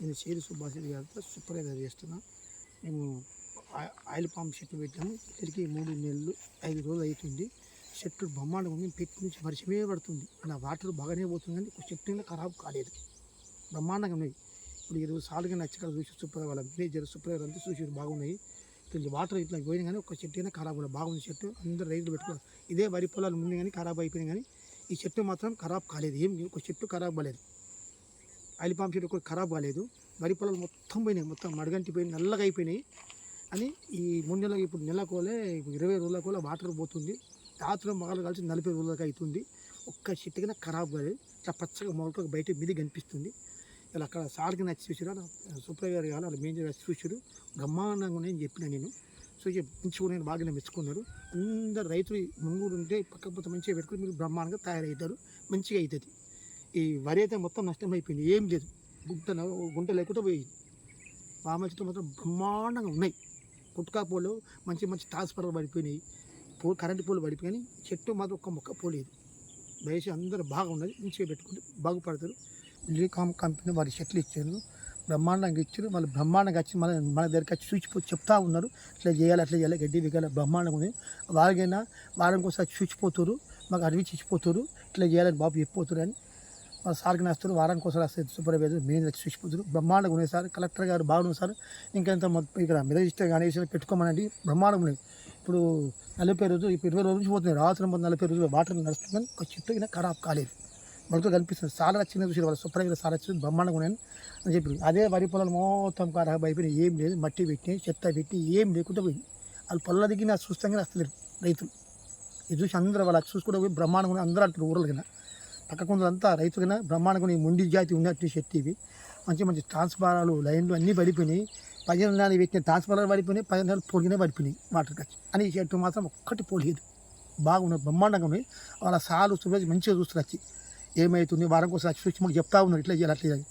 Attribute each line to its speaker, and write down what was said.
Speaker 1: నేను చేరు సుభాష్ రెడ్డి గారితో సూపర్వైజర్ చేస్తున్నా. మేము ఆ- ఆయిల్ పాంప్ చెట్టు పెట్టాము ఇక్కడికి మూడు నెలలు ఐదు రోజులు అవుతుంది. చెట్టు బొమ్మాడు ఉంది. పెట్టి నుంచి వర్షమే పడుతుంది. అలా వాటర్ బాగానే పోతుంది కానీ ఒక చెట్టు అయినా ఖరాబ్ కాలేదు. బ్రహ్మాండంగా ఉన్నాయి. ఇప్పుడు ఈరోజు సాలుగా నచ్చకాలు చూసి సూపర్ వాళ్ళ మేనేజర్ సూపర్వైజర్ అంతా చూసి బాగున్నాయి. ఇట్లా వాటర్ ఇట్లా పోయినా కానీ ఒక చెట్టు అయినా ఖరాబ్ కూడా బాగుంది చెట్టు అందరూ రైతులు పెట్టుకోవాలి ఇదే వరి పొలాలు ముందు కానీ ఖరాబ్ అయిపోయినాయి కానీ ఈ చెట్టు మాత్రం ఖరాబ్ కాలేదు. ఏం ఒక చెట్టు ఖరాబ్ కాలేదు. ఆయిల్ పంప్ చెట్టు కూడా ఖరాబ్ కాలేదు. వరి పొలాలు మొత్తం పోయినాయి. మొత్తం మడగంటి పోయి నల్లగా అయిపోయినాయి. అని ఈ మూడు నెలలకు ఇప్పుడు నెలకోలే ఇరవై రోజులకోలే వాటర్ పోతుంది. రాత్రి మగలు కలిసి నలభై రోజులకు అవుతుంది. ఒక్క చెట్టు కింద ఖరాబ్ కాలేదు. చాలా పచ్చగా మొలకలు బయట మీద కనిపిస్తుంది. ఇలా అక్కడ సార్కి నచ్చి చూసారు సూపర్ గారు కానీ వాళ్ళ మేనేజర్ నచ్చి చూసారు బ్రహ్మాండంగా ఉన్నాయని చెప్పిన నేను. సో మంచిగా నేను బాగానే మెచ్చుకున్నారు. అందరు రైతులు ముంగూరు ఉంటే పక్క పక్క మంచిగా పెట్టుకుని మీరు బ్రహ్మాండంగా తయారవుతారు. మంచిగా అవుతుంది. ఈ వరి అయితే మొత్తం నష్టం అయిపోయింది. ఏం లేదు. గుంట గుంట లేకుండా పోయింది పామచితో మాత్రం బ్రహ్మాండంగా ఉన్నాయి. కుట్కా పూలు మంచి మంచి ట్రాన్స్ఫర్లు పడిపోయినాయి. పూ కరెంటు పూలు పడిపోయినాయి. చెట్టు మాత్రం ఒక్క మొక్క పోలేదు. దయచేసి అందరూ బాగా ఉన్నది. మంచిగా పెట్టుకుంటే బాగుపడతారు. లీకామ్ కంపెనీ వారి చెట్లు ఇచ్చారు. బ్రహ్మాండంగా ఇచ్చారు. మళ్ళీ బ్రహ్మాండంగా వచ్చి మన మన దగ్గరికి వచ్చి చూచిపో చెప్తా ఉన్నారు. ఇట్లా చేయాలి అట్లా చేయాలి. గడ్డి దిగాలి. బ్రహ్మాండంగా ఉంది. వాళ్ళకైనా వారం కోసం చూచిపోతారు. మాకు అడవి చూచిపోతారు ఇట్లా చేయాలని బాబు చెప్పిపోతారు అని మా సార్కి నస్తున్నారు వారానికి ఒకసారి వస్తారు సూపర్వైజర్ మెయిన్ వచ్చి బ్రహ్మాండంగా ఉన్నాయి సార్. కలెక్టర్ గారు బాగున్నారు సార్. ఇంకా ఇంత మొత్తం ఇక్కడ మెదజిస్టర్ కానీ పెట్టుకోమనండి. బ్రహ్మాండంగా ఉన్నాయి. ఇప్పుడు నలభై రోజులు ఇప్పుడు ఇరవై రోజులు నుంచి పోతుంది రాత్రి మొత్తం నలభై రోజులు వాటర్ నడుస్తుంది ఒక చెట్టు అయినా ఖరాబ్ కాలేదు. మనతో కనిపిస్తుంది సార్ వచ్చిన చూసి వాళ్ళు సూపర్వైజర్ సార్ వచ్చి బ్రహ్మాండంగా ఉన్నాయని అని చెప్పి అదే వరి పొలాలు మొత్తం ఖరాబ్ అయిపోయినాయి. ఏం లేదు మట్టి పెట్టి చెత్త పెట్టి ఏం లేకుండా పోయింది. వాళ్ళు పొలాల దిగి నాకు వస్తలేరు రైతులు. ఇది చూసి అందరూ వాళ్ళు చూసుకుంటే పోయి బ్రహ్మాండంగా అందరూ అంటారు ఊర్ల కింద. పక్క కొందరంతా రైతు బ్రహ్మాండంగా ముండి జాతి ఉన్నట్టు చెట్టు ఇవి. మంచి మంచి ట్రాన్స్ఫారాలు లైన్లు అన్నీ పడిపోయినాయి. పదిహేను నెలలు పెట్టిన ట్రాన్స్ఫారాలు పడిపోయినాయి పదిహేను నెలలు పొడిగినే పడిపోయినాయి వాటర్ ఖర్చు. అని ఈ చెట్టు మాత్రం ఒక్కటి పోలేదు. బాగున్నది బ్రహ్మాండంగా ఉన్నాయి వాళ్ళ సాలు సురేష్ మంచిగా చూస్తారు వచ్చి ఏమవుతుంది వారం కోసం వచ్చి చూసి మాకు చెప్తా ఉన్నారు ఇట్లా చేయాలి అట్లా చేయాలి.